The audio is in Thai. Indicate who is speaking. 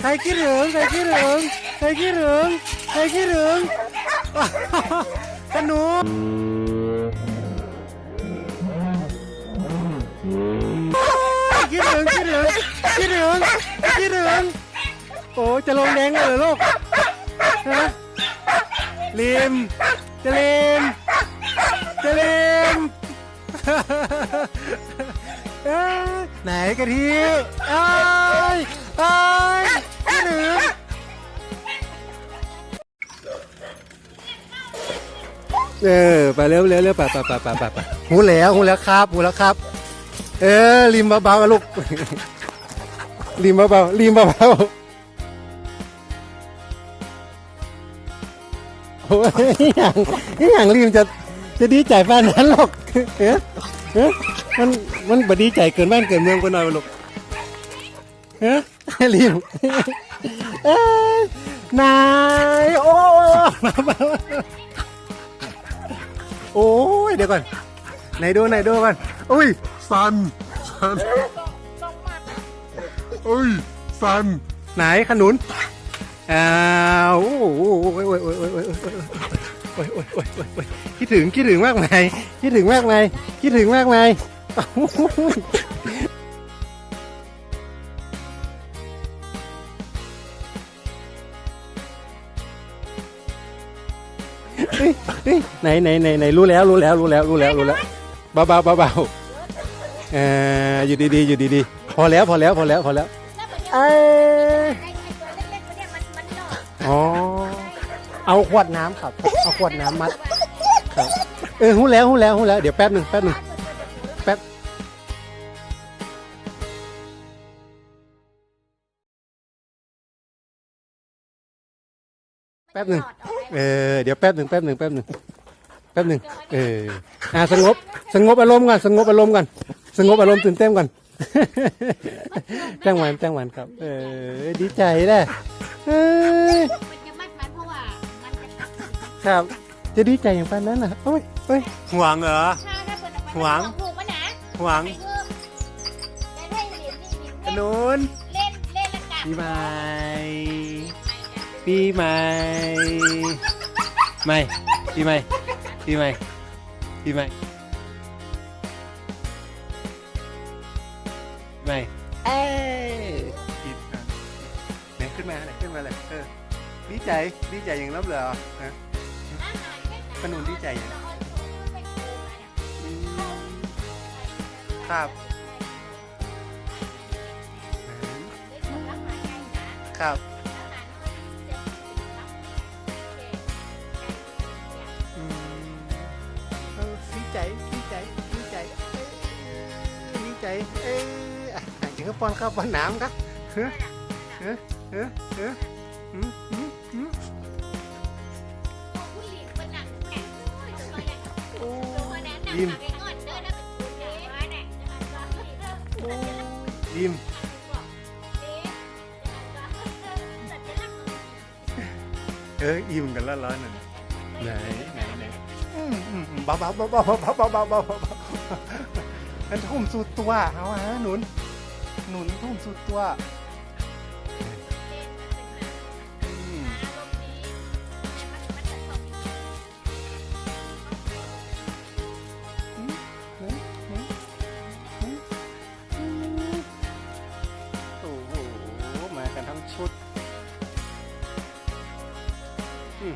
Speaker 1: ใครคิดถึงใครคิดถึงใครคิดถึงใครคิดถึงขนุนคิดถึงคิดถึงคิดถึงคิดถึงโอ้จะลงแดงเลยหรอลูกฮะลิมจะลิมจะลิมไหนกะทิเอ้ยเอ้ เออไปเร็วเร็วเร็วไปไปไปไปไปไปหูแล้วหูแล้วครับหูแล้วครับ เออริมเบาๆอะลูกริมเบาๆริมเบาๆโอ้ยอย่างอย่างริมจะจะดีใจป้านนั้นหรอกเอ๊ะเอ๊ะมันมันบดีใจเกินบ้านเกินเมืองกันหน่อยลูกเอ๊ะริมเอ้ยนายโอ้มามา อ้ยเดี๋ยวก่อนไหนดูไหนดูก่อนอุ้ย
Speaker 2: ซันซันเอ้ยซัน
Speaker 1: ไหนขนุนอ้าวโอ้โหโอ้ยโอ้ยโอ้ยโอ้ยโอ้ยโอ้ยโอ้ยโอ้ยโอ้ยโอ้ยโอ้ยคิดถึงคิดถึงมากไหมคิดถึงมากไหมคิดถึงมากไหม เฮ้ยเฮ้ยไหนไหนไหนไหนรู้แล้วรู้แล้วรู้แล้วรู้แล้วรู้แล้วเบาเบาเบาเบาเอออยู่ดีๆอยู่ดีๆพอแล้วพอแล้วพอแล้วพอแล้วเอออ๋อเอาขวดน้ำครับเอาขวดน้ำมัดครับเออหูแล้วหูแล้วหูแล้วเดี๋ยวแป๊บหนึ่งแป๊บหนึ่ง แป๊บหนึ่งเออเดี๋ยวแป๊บหนึ่งแป๊บหนึ่งแป๊บหนึ่งแป๊บหนึ่งเอออ่าสงบสงบอารมณ์ก่อนสงบอารมณ์ก่อนสงบอารมณ์ตื่นเต้นก่อนจ้างหวันจ้างหวันครับ เออดีใจแหละเอ้ย
Speaker 3: มันจะมัดมันเพราะว่ามันจะตัด
Speaker 1: ครับ จะดีใจอย่างปานนั้นนะโอ้ยโอ้ยหวังเหรอ
Speaker 3: ถ้าถ้าเปิดออกมา
Speaker 1: หวัง
Speaker 3: ถูกมันนะ
Speaker 1: หวัง
Speaker 3: ไปเพิ่มแต่ถ้าเหรียญนี่เหรียญ
Speaker 1: ข
Speaker 3: เล่น
Speaker 1: นุน
Speaker 3: เล่นเล่นแล้วกลับ
Speaker 1: ปีใหม่ ใหม่ ปีใหม่ ปีใหม่ ปีใหม่ ปีใหม่ เอ้ยอีกอ่ไหนขึ้นมาไหนขึ้นมาเลยเออดีใจ ดีใจอย่างน้ำเหรอฮะขนุนดีใจอย่างครับ ครับ ใจ เอ้ยอะอะจิงก็ป้อนข้าวป้อนน้ำครับเฮ้อเฮ้อเฮ้อเฮ้อหืมหืมหืมโอ้ยิ้มโอ้ยิ้มเอออิ่มกันแล้วร้อนหนึ่งไหนไหนไหนอืมอืมอืมเบาเบาเบาเบาเบาเบาเบาเบา เบาอันทุ่มสุดตัวเอาฮะหนุน หนุนทุ่มสุดตัวอื